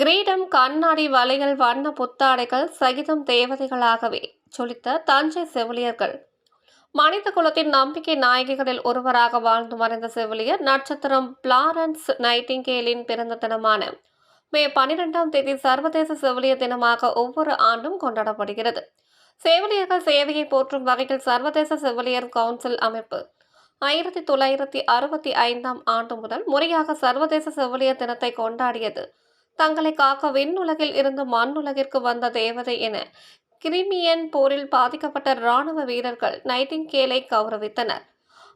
கிரீடம் கண்ணாடி வலைகள் வண்ண புத்தாடைகள் சகிதம் தேவதைகளாகவே சொலித்த தஞ்சை செவிலியர்கள். மனித குலத்தின் நம்பிக்கை நாயகிகளில் ஒருவராக வாழ்ந்து மறைந்த செவிலியர் நட்சத்திரம் பிளாரன்ஸ் நைட்டிங்கேலின் பிறந்த தினமான மே பனிரெண்டாம் தேதி சர்வதேச செவிலியர் தினமாக ஒவ்வொரு ஆண்டும் கொண்டாடப்படுகிறது. செவிலியர்கள் சேவையை போற்றும் வகையில் சர்வதேச செவிலியர் கவுன்சில் அமைப்பு ஆயிரத்தி தொள்ளாயிரத்தி அறுபத்தி ஐந்தாம் ஆண்டு முதல் முறையாக சர்வதேச செவிலியர் தினத்தை கொண்டாடியது தங்களை காக்க விண்ணுலகில் இருந்து மண்ணுலகிற்கு வந்த தேவதை என கிரிமியன் போரில் பாதிக்கப்பட்ட இராணுவ வீரர்கள் நைட்டிங்கேலை கௌரவித்தனர்.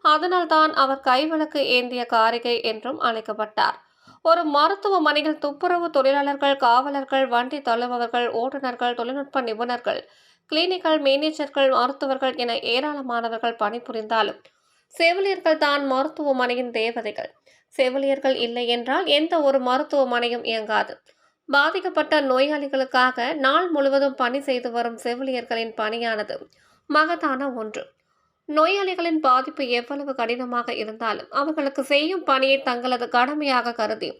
அதனால்தான் அவர் கைவிளக்கு ஏந்திய காரிகை என்றும் அழைக்கப்பட்டார். ஒரு மருத்துவமனையில் துப்புரவு தொழிலாளர்கள் காவலர்கள் வண்டி தள்ளுபவர்கள் ஓட்டுநர்கள் தொழில்நுட்ப நிபுணர்கள் கிளினிக்கல் மேனேஜர்கள் மருத்துவர்கள் என ஏராளமானவர்கள் பணிபுரிந்தாலும் செவிலியர்கள் தான் மருத்துவமனையின் தேவதைகள். செவிலியர்கள் இல்லை என்றால் எந்த ஒரு மருத்துவமனையும் இயங்காது. பாதிக்கப்பட்ட நோயாளிகளுக்காக நாள் முழுவதும் பணி செய்து வரும் செவிலியர்களின் பணியானது மகத்தான ஒன்று. நோயாளிகளின் பாதிப்பு எவ்வளவு கடினமாக இருந்தாலும் அவர்களுக்கு செய்யும் பணியை தங்களது கடமையாக கருதி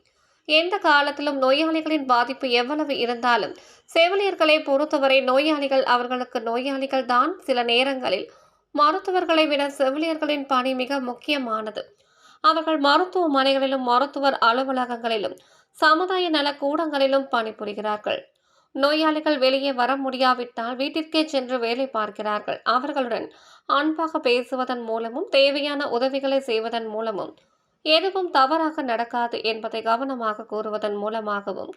எந்த காலத்திலும் நோயாளிகளின் பாதிப்பு எவ்வளவு இருந்தாலும் செவிலியர்களை பொறுத்தவரை நோயாளிகள் அவர்களுக்கு நோயாளிகள் தான் சில நேரங்களில் மருத்துவர்களை விட செவிலியர்களின் பணி மிக முக்கியமானது. அவர்கள் மருத்துவமனைகளிலும் மருத்துவர் அலுவலகங்களிலும் சமுதாய நல கூடங்களிலும் பணிபுரிகிறார்கள். நோயாளிகள் வெளியே வர முடியாவிட்டால் வீட்டிற்கே சென்று வேலை பார்க்கிறார்கள். அவர்களுடன் அன்பாக பேசுவதன் மூலமும் தேவையான உதவிகளை செய்வதன் மூலமும் எதுவும் தவறாக நடக்காது என்பதை கவனமாக கூறுவதன் மூலமாகவும்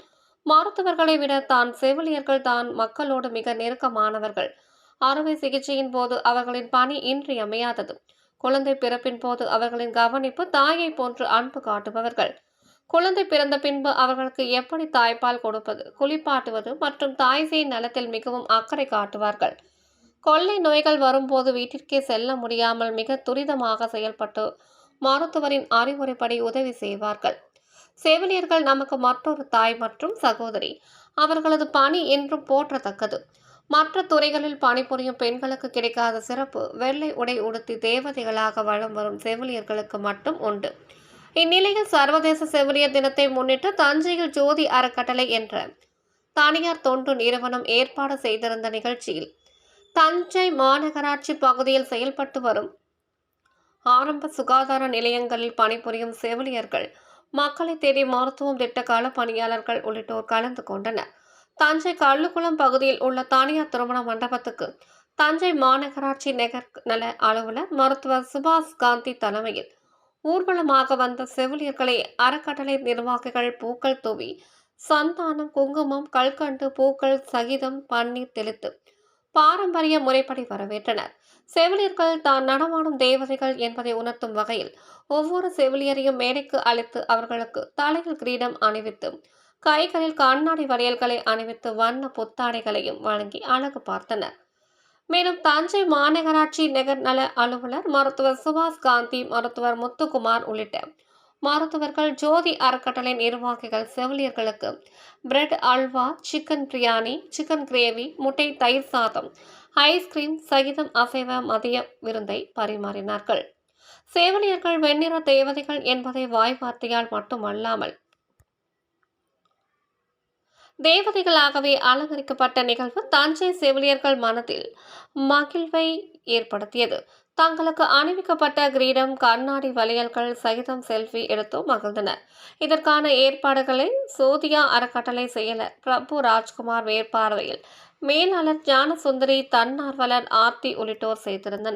மருத்துவர்களை விட தான் செவிலியர்கள் தான் மக்களோடு மிக நெருக்கமானவர்கள் அறுவை சிகிச்சையின் போது அவர்களின் பணி இன்றியமையாதது. குழந்தை பிறப்பின் போது அவர்களின் கவனிப்பு தாயை போன்று அன்பு காட்டுபவர்கள். குழந்தை பிறந்த பின்பு அவர்களுக்கு எப்படி தாய்ப்பால் கொடுப்பது குளிப்பாட்டுவது மற்றும் தாய் நலத்தில் மிகவும் அக்கறை காட்டுவார்கள். கொள்ளை நோய்கள் வரும்போது வீட்டிற்கே செல்ல முடியாமல் மிக துரிதமாக செயல்பட்டு மருத்துவரின் அறிவுரைப்படி உதவி செய்வார்கள். செவிலியர்கள் நமக்கு மற்றொரு தாய் மற்றும் சகோதரி. அவர்களது பணி என்றும் போற்றத்தக்கது. மற்ற துறைகளில் பணிபுரியும் பெண்களுக்கு கிடைக்காத சிறப்பு வெள்ளை உடை உடுத்தி தேவதைகளாக வளம் வரும் செவிலியர்களுக்கு மட்டும் உண்டு. இந்நிலையில் சர்வதேச செவிலியர் தினத்தை முன்னிட்டு தஞ்சையில் ஜோதி அறக்கட்டளை என்ற தனியார் தொண்டு நிறுவனம் ஏற்பாடு செய்திருந்த நிகழ்ச்சியில் தஞ்சை மாநகராட்சி பகுதியில் செயல்பட்டு வரும் ஆரம்ப சுகாதார நிலையங்களில் பணிபுரியும் செவிலியர்கள் மக்களை தேடி மருத்துவம் திட்டக்கால பணியாளர்கள் உள்ளிட்டோர் கலந்து கொண்டனர். தஞ்சை கள்ளுக்குளம் பகுதியில் உள்ள தனியார் திருமண மண்டபத்துக்கு தஞ்சை மாநகராட்சி நகர் நல அலுவலர் மருத்துவர் சுபாஷ் காந்தி தலைமையில் ஊர்வலமாக வந்த செவிலியர்களை அறக்கட்டளை நிர்வாகிகள் பூக்கள் தூவி சந்தானம் குங்குமம் கல்கண்டு பூக்கள் சகிதம் பன்னீர் தெளித்து பாரம்பரிய முறைப்படி வரவேற்றனர். செவிலியர்கள் தான் நடமாடும் தேவதைகள் என்பதை உணர்த்தும் வகையில் ஒவ்வொரு செவிலியரையும் மேடைக்கு அழைத்து அவர்களுக்கு தலையில் கிரீடம் அணிவித்து கைகளில் கண்ணாடி வளையல்களை அணிவித்து வண்ண புத்தாடைகளையும் வழங்கி அழகு பார்த்தனர். மேலும் தஞ்சை மாநகராட்சி நிகர்நல அலுவலர் மருத்துவர் சுபாஷ் காந்தி மருத்துவர் முத்துக்குமார் உள்ளிட்ட மருத்துவர்கள் ஜோதி அறக்கட்டளை நிர்வாகிகள் செவிலியர்களுக்கு bread halwa chicken biryani chicken gravy முட்டை தயிர் சாதம் ஐஸ்கிரீம் சகிதம் அசைவ மதிய விருந்தை பரிமாறினார்கள். செவிலியர்கள் வெண்ணிற தேவதைகள் என்பதை வாய்வார்த்தையால் மட்டுமல்லாமல் தேவதைகளாகவே அலங்கரிக்கப்பட்ட நிகழ்வு தஞ்சை செவிலியர்கள் மனதில் மகிழ்வை ஏற்படுத்தியது. தங்களுக்கு அணிவிக்கப்பட்ட கிரீடம் கண்ணாடி வளையல்கள் சகிதம் செல்ஃபி எடுத்து மகிழ்ந்தனர். இதற்கான ஏற்பாடுகளை சோதியா அறக்கட்டளை செயலர் பிரபு ராஜ்குமார் மேற்பார்வையில் மேலாளர் ஞானசுந்தரி தன்னார்வலர் ஆர்த்தி உள்ளிட்டோர் செய்திருந்தனர்.